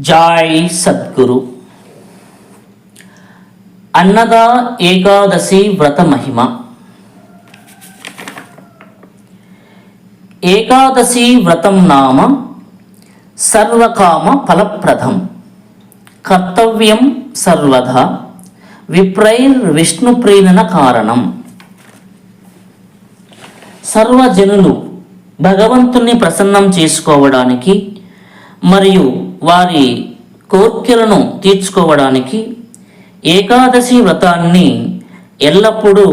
Joy Sadhguru. అన్నద Ekadashi వ్రత మహిమ. ఏకాదశి వ్రతం నామ సర్వకామ ఫలప్రదం. కర్తవ్యం సర్వదా విప్రైర్ విష్ణు ప్రేరణ కారణం. సర్వజనులు భగవంతుణ్ణి ప్రసన్నం చేసుకోవడానికి మరియు వారి కోర్కెలను తీర్చుకోవడానికి ఏకాదశి వ్రతాన్ని ఎల్లప్పుడూ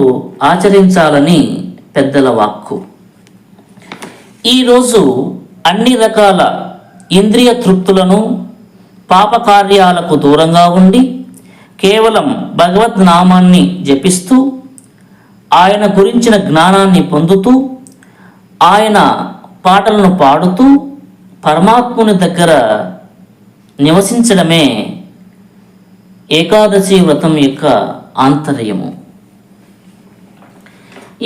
ఆచరించాలని పెద్దల వాక్కు. ఈరోజు అన్ని రకాల ఇంద్రియ తృప్తులను పాపకార్యాలకు దూరంగా ఉండి కేవలం భగవద్ నామాన్ని జపిస్తూ ఆయన గురించిన జ్ఞానాన్ని పొందుతూ ఆయన పాటలను పాడుతూ పరమాత్ముని దగ్గర నివసించడమే ఏకాదశి వ్రతం యొక్క ఆంతర్యము.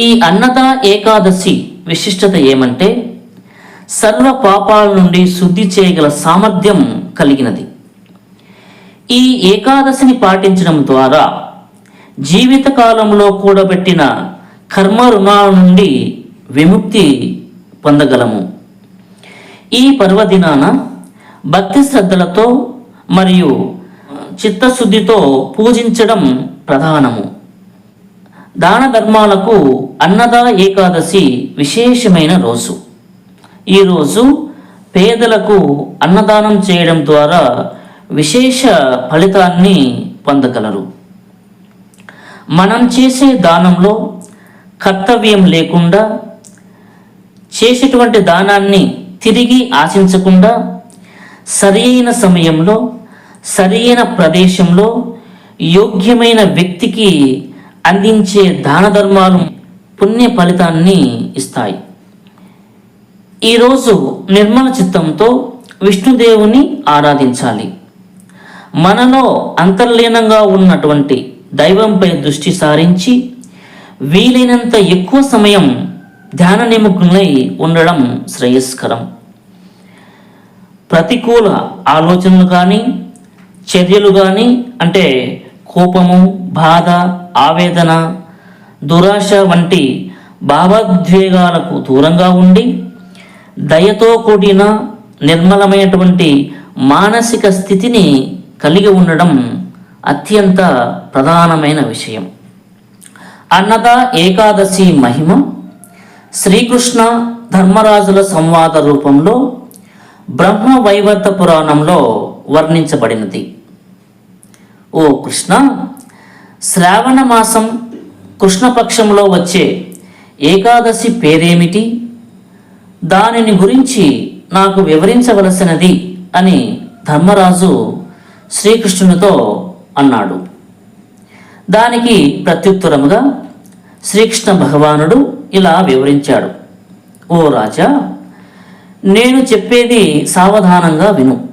ఈ అన్నద ఏకాదశి విశిష్టత ఏమంటే సర్వ పాపాల నుండి శుద్ధి చేయగల సామర్థ్యం కలిగినది. ఈ ఏకాదశిని పాటించడం ద్వారా జీవితకాలంలో కూడబెట్టిన కర్మ రుణాల నుండి విముక్తి పొందగలము. ఈ పర్వదినాన భక్తి శ్రద్ధలతో మరియు చిత్తశుద్ధితో పూజించడం ప్రధానము. దాన ధర్మాలకు అన్నద ఏకాదశి విశేషమైన రోజు. ఈరోజు పేదలకు అన్నదానం చేయడం ద్వారా విశేష ఫలితాన్ని పొందగలరు. మనం చేసే దానంలో కర్తవ్యం లేకుండా చేసేటువంటి దానాన్ని తిరిగి ఆశించకుండా సరియైన సమయంలో సరియైన ప్రదేశంలో యోగ్యమైన వ్యక్తికి అందించే దాన ధర్మాలు పుణ్య ఫలితాన్ని ఇస్తాయి. ఈరోజు నిర్మల చిత్తంతో విష్ణుదేవుని ఆరాధించాలి. మనలో అంతర్లీనంగా ఉన్నటువంటి దైవంపై దృష్టి సారించి వీలైనంత ఎక్కువ సమయం ధ్యాన నిమగ్నులై ఉండడం శ్రేయస్కరం. ప్రతికూల ఆలోచనలు కానీ చర్యలు కానీ అంటే కోపము బాధ ఆవేదన దురాశ వంటి భావోద్వేగాలకు దూరంగా ఉండి దయతో కూడిన నిర్మలమైనటువంటి మానసిక స్థితిని కలిగి ఉండడం అత్యంత ప్రధానమైన విషయం. అన్నద ఏకాదశి మహిమ శ్రీకృష్ణ ధర్మరాజుల సంవాద రూపంలో బ్రహ్మ వైవర్త పురాణంలో వర్ణించబడినది. ఓ కృష్ణ శ్రావణ మాసం కృష్ణపక్షంలో వచ్చే ఏకాదశి పేరేమిటి? దానిని గురించి నాకు వివరించవలసినది అని ధర్మరాజు శ్రీకృష్ణునితో అన్నాడు. దానికి ప్రత్యుత్తరముగా శ్రీకృష్ణ భగవానుడు ఇలా వివరించాడు. ఓ రాజా నేను చెప్పేది సావధానంగా విను.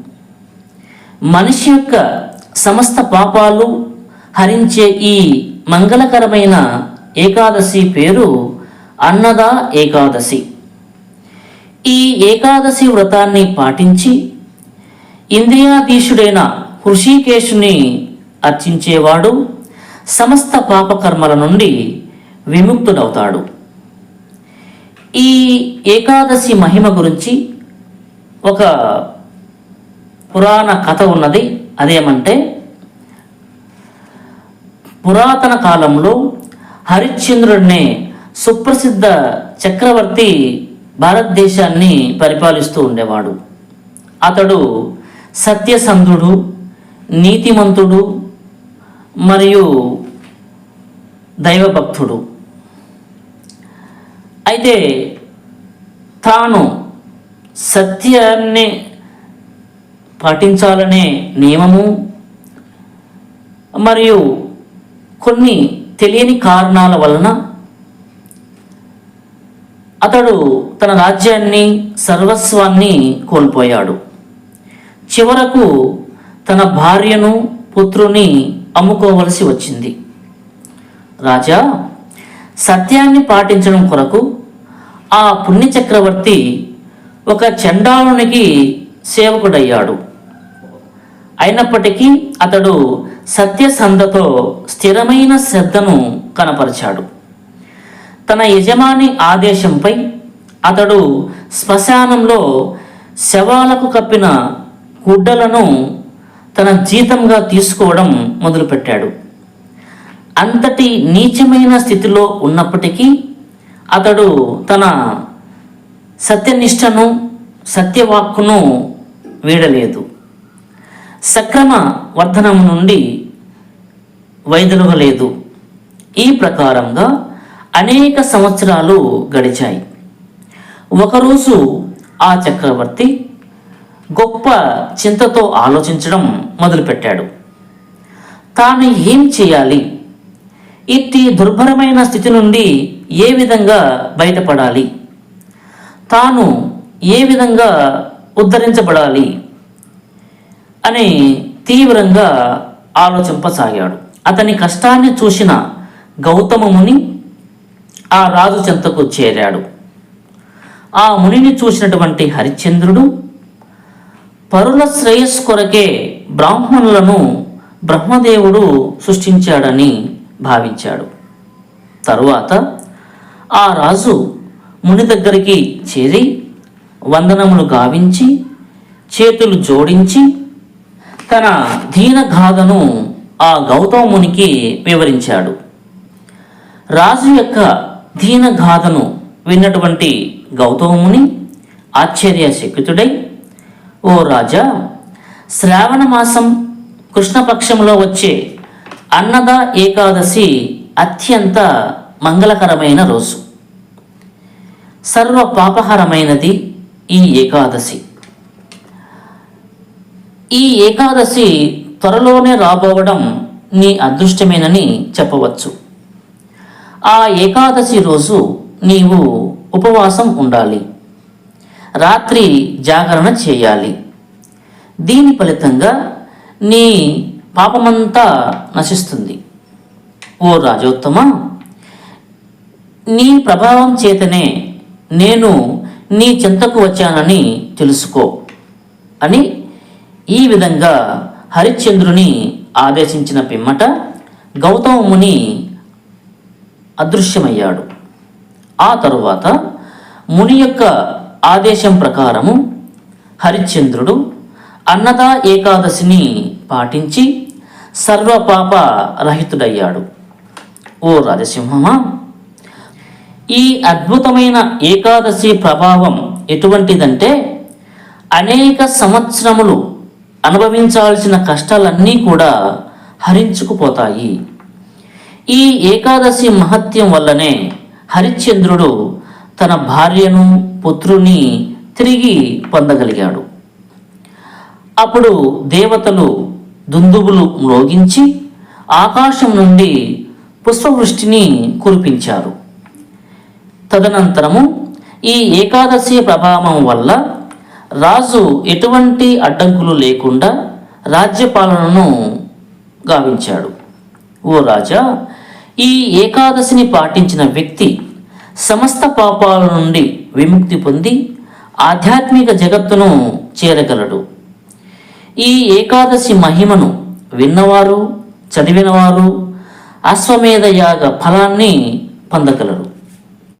మనిషి యొక్క సమస్త పాపాలు హరించే ఈ మంగళకరమైన ఏకాదశి పేరు అన్నద ఏకాదశి. ఈ ఏకాదశి వ్రతాన్ని పాటించి ఇంద్రియాధీశుడైన హృషికేశుని అర్చించేవాడు సమస్త పాపకర్మల నుండి విముక్తుడవుతాడు. ఈ ఏకాదశి మహిమ గురించి ఒక పురాణ కథ ఉన్నది. అదేమంటే పురాతన కాలంలో హరిశ్చంద్రుడినే సుప్రసిద్ధ చక్రవర్తి భారతదేశాన్ని పరిపాలిస్తూ ఉండేవాడు. అతడు సత్యసంధుడు నీతిమంతుడు మరియు దైవభక్తుడు. అయితే తాను సత్యాన్ని పాటించాలనే నియమము మరియు కొన్ని తెలియని కారణాల వలన అతడు తన రాజ్యాన్ని సర్వస్వాన్ని కోల్పోయాడు. చివరకు తన భార్యను పుత్రుని అమ్ముకోవలసి వచ్చింది. రాజా సత్యాన్ని పాటించడం కొరకు ఆ పుణ్య చక్రవర్తి ఒక చండాలునికి సేవకుడయ్యాడు. అయినప్పటికీ అతడు సత్యసంధతో స్థిరమైన శ్రద్ధను కనపరిచాడు. తన యజమాని ఆదేశంపై అతడు శ్మశానంలో శవాలకు కప్పిన గుడ్డలను తన జీతంగా తీసుకోవడం మొదలుపెట్టాడు. అంతటి నీచమైన స్థితిలో ఉన్నప్పటికీ అతడు తన సత్యనిష్టను సత్యవాక్కును వీడలేదు. సక్రమ వర్ధనం నుండి వైదొలగలేదు. ఈ ప్రకారంగా అనేక సంవత్సరాలు గడిచాయి. ఒకరోజు ఆ చక్రవర్తి గొప్ప చింతతో ఆలోచించడం మొదలుపెట్టాడు. తాను ఏం చేయాలి? ఇట్టి దుర్భరమైన స్థితి నుండి ఏ విధంగా బయటపడాలి? తాను ఏ విధంగా ఉద్ధరించబడాలి? అని తీవ్రంగా ఆలోచింపసాగాడు. అతని కష్టాన్ని చూసిన గౌతమ ముని ఆ రాజు చెంతకు చేరాడు. ఆ మునిని చూసినటువంటి హరిశ్చంద్రుడు పరుల శ్రేయస్సు కొరకే బ్రాహ్మణులను బ్రహ్మదేవుడు సృష్టించాడని భావించాడు. తరువాత ఆ రాజు ముని దగ్గరికి చేరి వందనములు గావించి చేతులు జోడించి తన దీనగాథను ఆ గౌతమ మునికి వివరించాడు. రాజు యొక్క దీనగాథను విన్నటువంటి గౌతముని ఆశ్చర్యశక్తుడై ఓ రాజా శ్రావణ మాసం కృష్ణపక్షంలో వచ్చే అన్నద ఏకాదశి అత్యంత మంగళకరమైన రోజు. సర్వ పాపహరమైనది ఈ ఏకాదశి. ఈ ఏకాదశి త్వరలోనే రాబోవడం నీ అదృష్టమేనని చెప్పవచ్చు. ఆ ఏకాదశి రోజు నీవు ఉపవాసం ఉండాలి. రాత్రి జాగరణ చేయాలి. దీని ఫలితంగా నీ పాపమంతా నశిస్తుంది. ఓ రాజోత్తమ నీ ప్రభావం చేతనే నేను నీ చింతకు వచ్చానని తెలుసుకో అని ఈ విధంగా హరిశ్చంద్రుని ఆదేశించిన పిమ్మట గౌతమ ముని అదృశ్యమయ్యాడు. ఆ తరువాత ముని యొక్క ఆదేశం ప్రకారము హరిశ్చంద్రుడు అన్నదా ఏకాదశిని పాటించి సర్వపాప రహితుడయ్యాడు. ఓ రాజసింహమా! ఈ అద్భుతమైన ఏకాదశి ప్రభావం ఎటువంటిదంటే అనేక సంవత్సరములు అనుభవించాల్సిన కష్టాలన్నీ కూడా హరించుకుపోతాయి. ఈ ఏకాదశి మహత్యం వల్లనే హరిశ్చంద్రుడు తన భార్యను పుత్రుని తిరిగి పొందగలిగాడు. అప్పుడు దేవతలు దుందుబులు మ్రోగించి ఆకాశం నుండి పుష్పవృష్టిని కురిపించారు. తదనంతరము ఈ ఏకాదశి ప్రభావం వల్ల రాజు ఎటువంటి అడ్డంకులు లేకుండా రాజ్యపాలనను గావించాడు. ఓ రాజా ఈ ఏకాదశిని పాటించిన వ్యక్తి సమస్త పాపాల నుండి విముక్తి పొంది ఆధ్యాత్మిక జగత్తును చేరగలడు. ఈ ఏకాదశి మహిమను విన్నవారు చదివినవారు అశ్వమేధ యాగ ఫలాన్ని పొందగలరు.